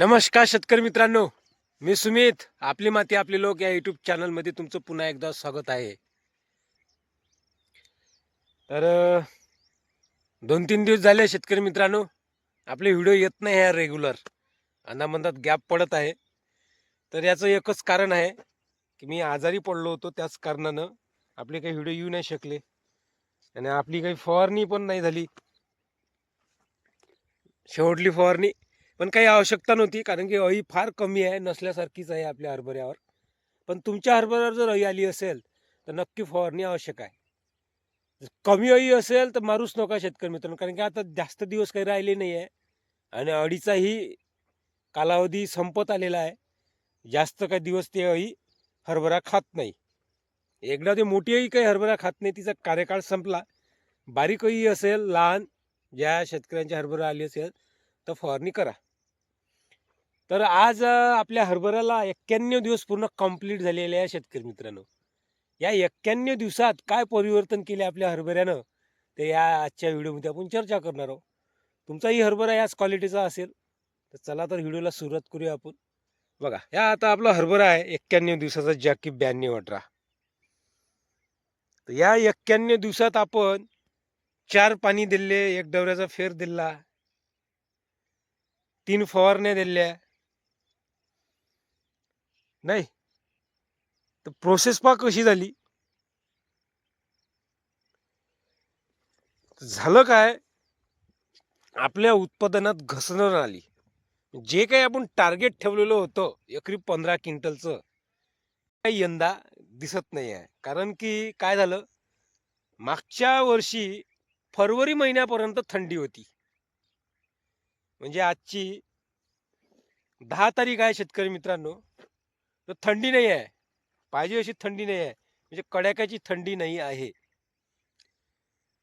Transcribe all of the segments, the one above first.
नमस्कार शेतकरी मित्रांनो मी सुमित आपली माती आपले लोक या युट्यूब चॅनलमध्ये तुमचं पुन्हा एकदा स्वागत आहे. तर दोन तीन दिवस झाले शेतकरी मित्रांनो आपले व्हिडिओ येत नाही आहे रेग्युलर अंदामंदात गॅप पडत आहे. तर याचं एकच कारण आहे की मी आजारी पडलो होतो त्याच कारणानं आपले काही व्हिडिओ येऊ नाही शकले. आणि आपली काही फवारणी पण नाही झाली. शेवटली फवारणी पण काही आवश्यकता नव्हती कारण की अळी फार कमी आहे नसल्यासारखीच आहे आपल्या हरभऱ्यावर. पण तुमच्या हरभऱ्यावर जर अळी आली असेल तर नक्की फवारणी आवश्यक आहे. जर कमी अळी असेल तर मारूच नका शेतकरी मित्रांनो कारण की आता जास्त दिवस काही राहिले नाही आहे आणि अळीचाही कालावधी संपत आलेला आहे. जास्त काही दिवस ते अळी हरभरा खात नाही. एकदा ते मोठी अळी काही हरभरा खात नाही तिचा कार्यकाळ संपला. बारीक अळी असेल लहान ज्या शेतकऱ्यांच्या हरभरा आली असेल तर फवारणी करा. तर आज आपल्या हरभऱ्याला एक्क्याण्णव दिवस पूर्ण कंप्लीट झालेले आहे शेतकरी मित्रांनो. या एक्क्याण्णव दिवसात काय परिवर्तन केले आपल्या हरभऱ्यानं ते या आजच्या व्हिडिओमध्ये आपण चर्चा करणार आहोत. तुमचाही हरभरा याच क्वालिटीचा असेल तर चला तर व्हिडिओला सुरुवात करूया आपण. बघा या आता आपला हरभरा आहे एक्क्याण्णव दिवसाचा जॅकी ब्याण्णव अठरा. तर या एक्क्याण्णव दिवसात आपण चार पाणी दिले एक डवऱ्याचा फेर दिला तीन फवारण्या दिल्या नाही. तर प्रोसेस पा कशी झाली. झालं काय? आपल्या उत्पादनात घसरण आली. जे काही आपण टार्गेट ठेवलेलं होतं एकरी पंधरा क्विंटलचं काही यंदा दिसत नाही आहे कारण की काय झालं? मागच्या वर्षी फरवरी महिन्यापर्यंत थंडी होती. म्हणजे आजची दहा तारीख आहे शेतकरी मित्रांनो. तर थंडी नाही आहे. पाहिजे अशी थंडी नाही आहे. म्हणजे कडाक्याची थंडी नाही आहे.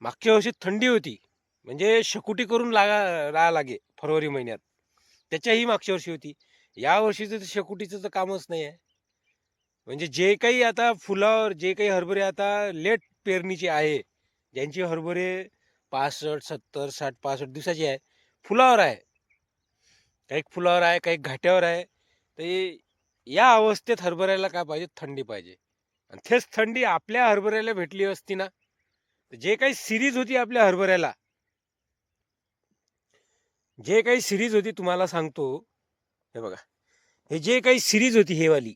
मागच्या वर्षी थंडी होती. म्हणजे शकुटी करून लागा राहा लागे फरवरी महिन्यात. त्याच्याही मागच्या वर्षी होती. या वर्षीचं तर शकुटीचं तर कामच नाही आहे. म्हणजे जे काही आता फुलावर जे काही हरभरे आता लेट पेरणीचे आहे. ज्यांची हरभरे पासष्ट सत्तर साठ पासष्ट दिवसाची आहे. फुलावर आहे. काही फुलावर आहे काही घाट्यावर आहे. तर या अवस्थेत हरभऱ्याला काय पाहिजे? थंडी पाहिजे. आणि तेच थंडी आपल्या हरभऱ्याला भेटली असती ना जे काही सिरीज होती आपल्या हरभऱ्याला जे काही सिरीज होती तुम्हाला सांगतो हे बघा हे जे काही सिरीज होती हे वाली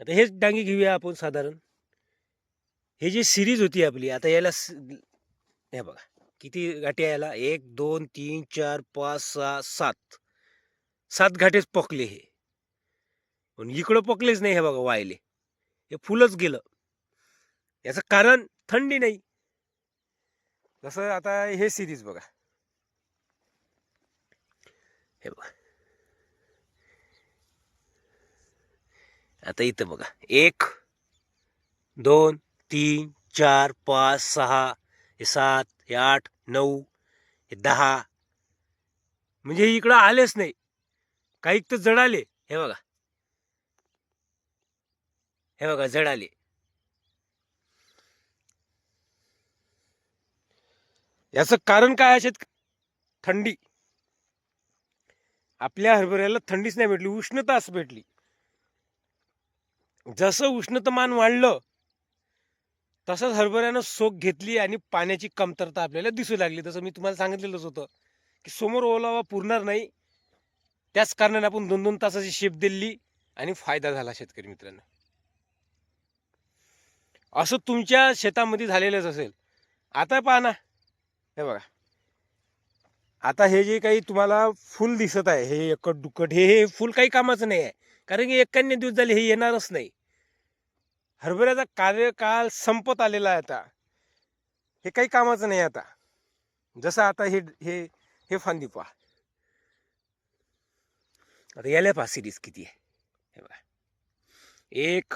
आता हेच डांगी घेऊया आपण साधारण. हे जी सिरीज होती आपली आता याला हे बघा किती गाठी याला? एक दोन तीन चार पाच सहा सात. सात घाटेच पकले हे. पण इकडं पकलेच नाही हे बघा वायले. हे फुलच गेलं. याचं कारण थंडी नाही. जसं आता हे सिरीज बघा. हे बघा. आता इथं बघा. एक दोन तीन चार पाच सहा हे सात हे आठ नऊ हे दहा. म्हणजे इकडं आलेच नाही. काही तर जड आले. हे बघा. हे बघा जड आले. याचं कारण काय आहे शेत थंडी. आपल्या हरभऱ्याला थंडीच नाही भेटली उष्णताच भेटली. जसं उष्णतामान वाढलं तसंच हरभऱ्यानं सोक घेतली आणि पाण्याची कमतरता आपल्याला दिसू लागली. तसं मी तुम्हाला सांगितलेलंच होतं की समोर ओलावा पुरणार नाही. त्याच कारणाने आपण दोन दोन तासाची शेप दिली आणि फायदा झाला शेतकरी मित्रांनो. असं तुमच्या शेतामध्ये झालेलंच असेल. आता पहा ना. हे बघा. आता हे जे काही तुम्हाला फुल दिसत आहे हे एकट दुकट हे हे फुल काही कामाचं नाही आहे. कारण की एक्काण्णव दिवस झाले हे येणारच नाही. हरभऱ्याचा कार्यकाळ संपत आलेला आहे आता. हे काही कामाचं नाही आता. जसं आता हे हे हे फांदी पहा. आता याला पहा सिरीज किती आहे. हे बघा. एक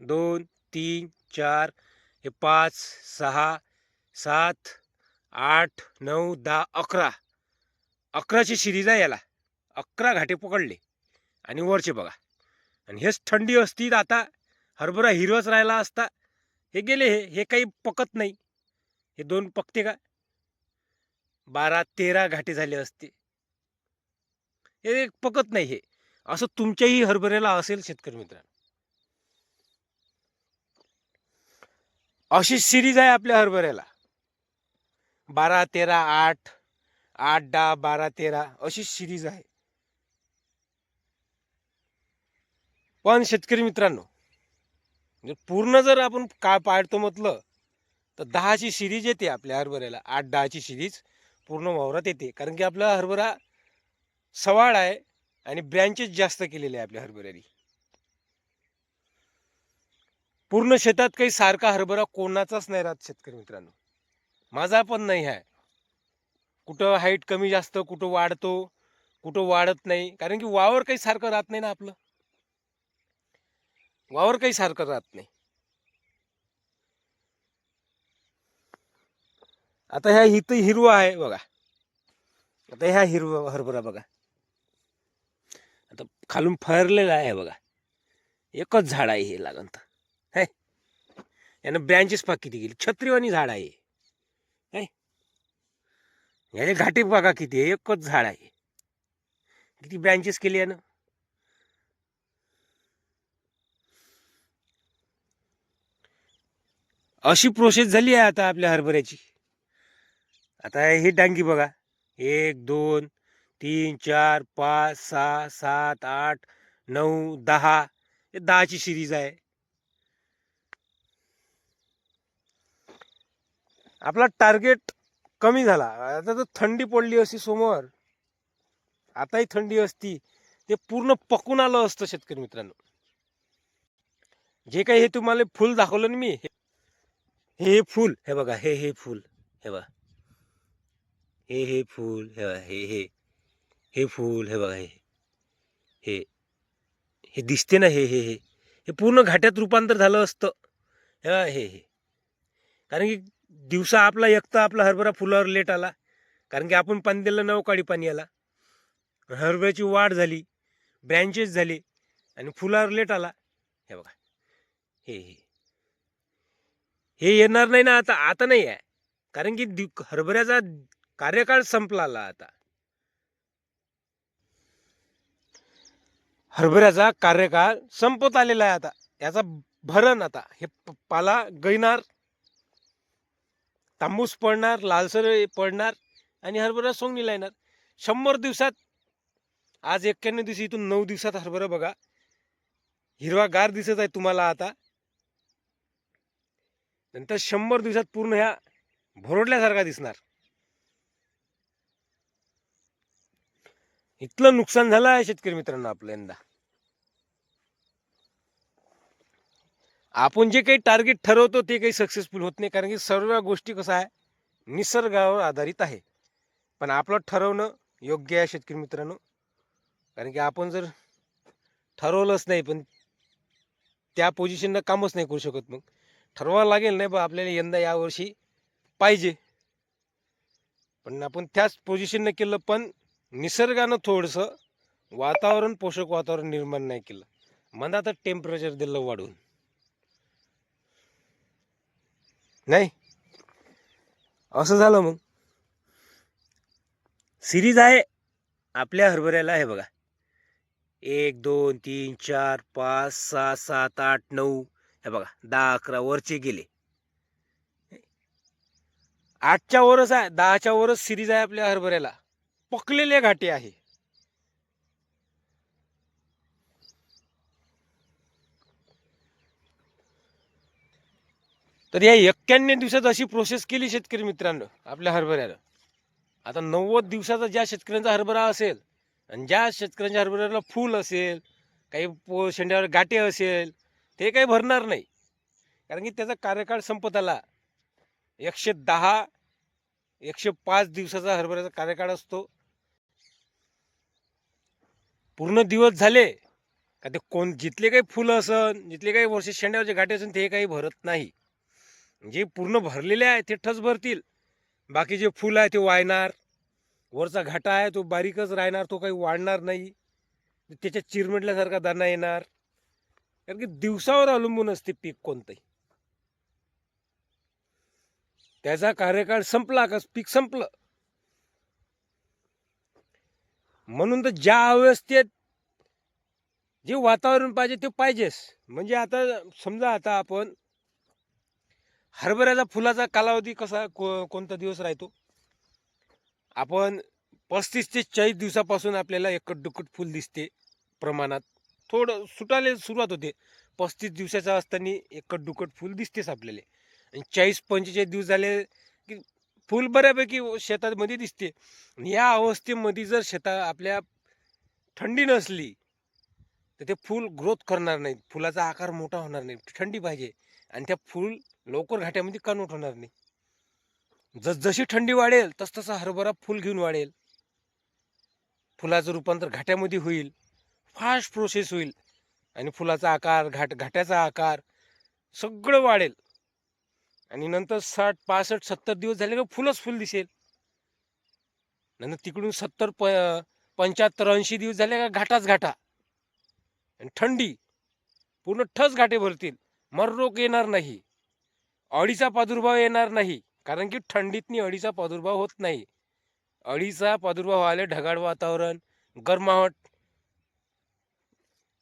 दोन तीन चार हे पाच सहा सात आठ नऊ दहा अकरा. अकराची सिरीज आहे याला. अकरा घाटे पकडले. आणि वरचे बघा. आणि हेच थंडी असती तर आता हरभरा हिरवाच राहिला असता हे गेले हे. हे काही पकत नाही. हे दोन पकते का? बारा तेरा घाटे झाले असते. हे पकत नाही हे. असं तुमच्याही हरभऱ्याला असेल शेतकरी मित्रांनो. अशी सिरीज आहे आपल्या हरभऱ्याला. बारा तेरा आठ आठ दहा बारा तेरा अशी सिरीज आहे. पण शेतकरी मित्रांनो म्हणजे पूर्ण जर आपण का पाडतो म्हटलं तर दहाची सिरीज येते आपल्या हरभऱ्याला. आठ दहाची सिरीज पूर्ण वावरात येते. कारण की आपला हरभरा सवाळ आहे आणि ब्रँचेस जास्त केलेले आहे आपल्या हरभऱ्याने. पूर्ण शेतात काही सारखा हरभरा कोणाचाच नाही राहत शेतकरी मित्रांनो. माझा पण नाही आहे कुठं हाईट कमी जास्त कुठं वाढतो कुठं वाढत नाही. कारण की वावर काही सारखं राहत नाही ना आपलं. वावर काही सारखं राहत नाही. आता ह्या इथं हिरवा आहे बघा. आता ह्या हिरवा हरभरा बघा. आता खालून फरलेला आहे बघा. एकच झाड आहे हे लागंत. तर यानं ब्रँचेस पाक किती गेली छत्रीवाणी झाड आहे. है याचे घाटे बघा किती आहे. एकच झाड आहे. किती ब्रँचेस केली यानं? अशी प्रोसेस झाली आहे आता आपल्या हरभऱ्याची. आता ही डांगी बघा. एक दोन तीन चार पाच सहा सात आठ नऊ दहा. हे दहाची सिरीज आहे. आपला टार्गेट कमी झाला. आता तर थंडी पडली असती समोर. आताही थंडी असती. ते पूर्ण पकून आलं असतं शेतकरी मित्रांनो. जे काही हे तुम्हाला फुल दाखवलं ना मी हे हे फुल. हे बघा हे हे फुल. हे बघा. हे हे फूल. हे बघा हे हे. हे फूल हे बघा हे. हे. हे दिसते ना हे हे हे. हे पूर्ण घाट्यात रूपांतर झालं असतं. हे हे हे. कारण की दिवसा आपला एकता आपला हरभरा फुलावर लेट आला. कारण की आपण पाणी दिलं नवकाळी पाणी आला. हरभऱ्याची वाढ झाली. ब्रँचेस झाले. आणि फुलावर लेट आला. हे बघा. हे हे. हे येणार नाही ना आता. आता नाही आहे. कारण की दि हरभऱ्याचा कार्यकाळ संपला आला आता. हरभऱ्याचा कार्यकाळ संपत आलेला आहे आता. याचा भरण आता. हे पाला गैनार तांबूस पडणार लालसर पडणार आणि हरभरा सोंगणीला येणार शंभर दिवसात आज एक्क्याण्णव दिवशी इथून नऊ दिवसात हरभरा बघा. हिरवा गार दिसत आहे तुम्हाला आता. नंतर शंभर दिवसात पूर्ण ह्या भरोडल्यासारखा दिसणार. इतकं नुकसान झालं आहे शेतकरी मित्रांनो आपलं यंदा आपण जे काही टार्गेट ठरवतो ते काही सक्सेसफुल होत नाही. कारण की सर्व गोष्टी कसं आहे निसर्गावर आधारित आहे. पण आपलं ठरवणं योग्य आहे शेतकरी मित्रांनो. कारण की आपण जर ठरवलंच नाही पण त्या पोझिशननं कामच नाही करू शकत मग. ठरवावं लागेल नाही बा आपल्याला यंदा यावर्षी पाहिजे. पण आपण त्याच पोझिशननं केलं पण निसर्गानं थोडंसं वातावरण पोषक वातावरण निर्माण नाही केलं. मनात टेम्परेचर दिलं वाढून. नाही. असं झालं मग. सिरीज आहे आपल्या हरभऱ्याला हे बघा. एक दोन तीन चार पाच सहा सात आठ नऊ हे बघा दहा अकरा वरचे गेले. आठच्या वरच आहे दहाच्या वरच सिरीज आहे आपल्या हरभऱ्याला. पकलेले घाटे आहे. तर या एक्क्याण्णव दिवसात अशी प्रोसेस केली शेतकरी मित्रांनो आपल्या हरभऱ्याला आता नव्वद दिवसाचा ज्या शेतकऱ्यांचा हरभरा असेल आणि ज्या शेतकऱ्यांच्या हरभऱ्याला फूल असेल काही पो शेंड्यावर गाठे असेल ते काही भरणार नाही. कारण की त्याचा कार्यकाळ संपत आला. एकशे दहा एकशे पाच दिवसाचा हरभऱ्याचा कार्यकाळ असतो. पूर्ण दिवस झाले का ते कोण जिथले काही फुलं असन जिथले काही वर्ष शेंड्यावरचे गाठे असन ते काही भरत नाही. जे पूर्ण भरलेले आहे ते ठस भरतील. बाकी जे फुलं आहे ते वाळणार वरचा घाटा आहे तो बारीकच राहणार तो काही वाढणार नाही. त्याच्या चिरमटल्यासारखा दाना येणार. कारण की दिवसावर अवलंबून असते पीक कोणतंही. त्याचा कार्यकाळ संपला का पीक संपलं. म्हणून तर ज्या अवस्थेत जे वातावरण पाहिजे ते पाहिजेच. म्हणजे आता समजा आता आपण हरभऱ्याचा फुलाचा कालावधी कसा को कोणता दिवस राहतो? आपण पस्तीस ते चाळीस दिवसापासून आपल्याला एकट दुकट फुल दिसते प्रमाणात. थोडं सुटायला सुरुवात होते. पस्तीस दिवसाचा असताना एकट दुकट फुल दिसतेच आपल्याला. आणि चाळीस पंचेचाळीस दिवस झाले की फुल बऱ्यापैकी शेतामध्ये दिसते. या अवस्थेमध्ये जर शेता आपल्या थंडी नसली तर ते फूल ग्रोथ करणार नाही फुलाचा आकार मोठा होणार नाही. थंडी पाहिजे. आणि त्या फूल लवकर घाट्यामध्ये कन्वर्ट होणार नाही. जस जशी थंडी वाढेल तस तसा हरभरा फुल घेऊन वाढेल. फुलाचं रूपांतर घाट्यामध्ये होईल. फास्ट प्रोसेस होईल. आणि फुलाचा आकार घाट घाट्याचा आकार सगळं वाढेल. आणि नंतर साठ पासष्ट सत्तर दिवस झाले का फुलच फुल दिसेल. नंतर तिकडून सत्तर प पंच्याहत्तर ऐंशी दिवस झाले का घाटाच घाटा. आणि थंडी. पूर्ण ठस घाटे भरतील. मररोग येणार नाही. अळीचा प्रादुर्भाव येणार नाही. कारण की थंडीतनी अळीचा प्रादुर्भाव होत नाही. अळीचा प्रादुर्भाव व्हायला ढगाळ वातावरण गरमाहट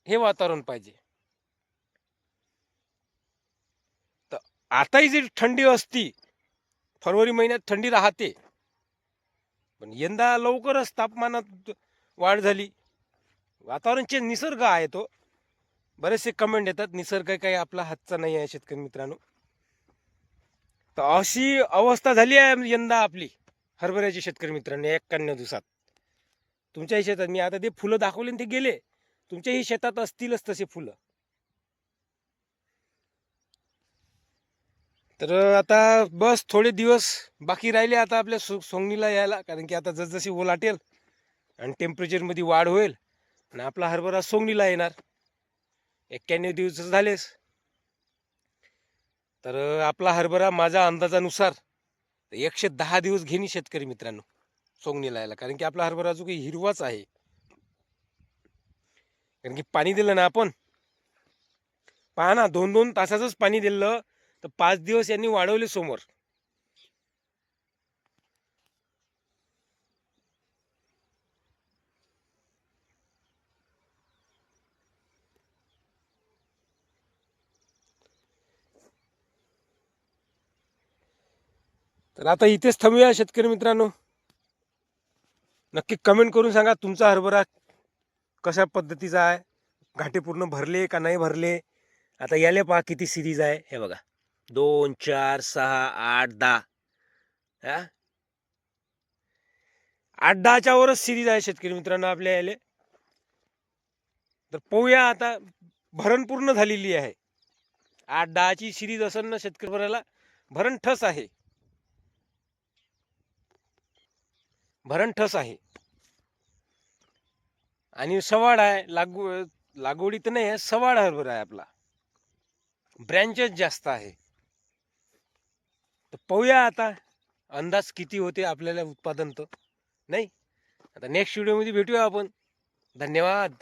हे वातावरण पाहिजे. तर आताही जी थंडी असती फरवरी महिन्यात थंडी राहते. पण यंदा लवकरच तापमानात वाढ झाली. वातावरणचे निसर्ग आहे तो. बरेचसे कमेंट येतात निसर्ग काही आपला हातचा नाही आहे शेतकरी मित्रांनो. तर अशी अवस्था झाली आहे यंदा आपली हरभऱ्याचे शेतकरी मित्रांनो एक्क्याण्णव दिवसात. तुमच्याही शेतात मी आता ते फुलं दाखवले आणि ते गेले तुमच्याही शेतात असतीलच तसे फुलं. तर आता बस थोडे दिवस बाकी राहिले आता आपल्या सो सोंगणीला यायला कारण की आता जसजशी ओलाटेल आणि टेम्परेचरमध्ये वाढ होईल आणि आपला हरभरा सोंगणीला येणार. एक्क्याण्णव दिवस झालेस तर आपला हरभरा माझ्या अंदाजानुसार एकशे दहा दिवस घेणे शेतकरी मित्रांनो सोंगणीला यायला. कारण की आपला हरभरा जो काही हिरवाच आहे. कारण की पाणी दिलं ना आपण. पहा ना दोन दोन तासाचंच पाणी दिलं तर पाच दिवस यांनी वाढवले समोर तर आता इथेच थांबूया शेतकरी मित्रांनो. नक्की कमेंट करून सांगा तुमचा हरभरा कशा पद्धतीचा आहे? घाटे पूर्ण भरले का नाही भरले? आता याले पहा किती सिरीज आहे. हे बघा. दोन चार सहा आठ दहा. हा? आठ दहाच्या वरच सिरीज आहे शेतकरी मित्रांनो आपल्या याले. तर पाहूया आता भरण पूर्ण झालेली आहे. आठ दहाची सिरीज असेल ना शेतकऱ्याला भरण ठस आहे. भरण ठस आहे. आणि सवाड आहे लागू लागवडी तर नाही आहे सवाड हरभरा आहे आपला. ब्रँचेस जास्त आहे. तर पाहूया आता अंदाज किती होते आपल्याला उत्पादन तर नाही? आता नेक्स्ट व्हिडिओमध्ये भेटूया आपण. धन्यवाद.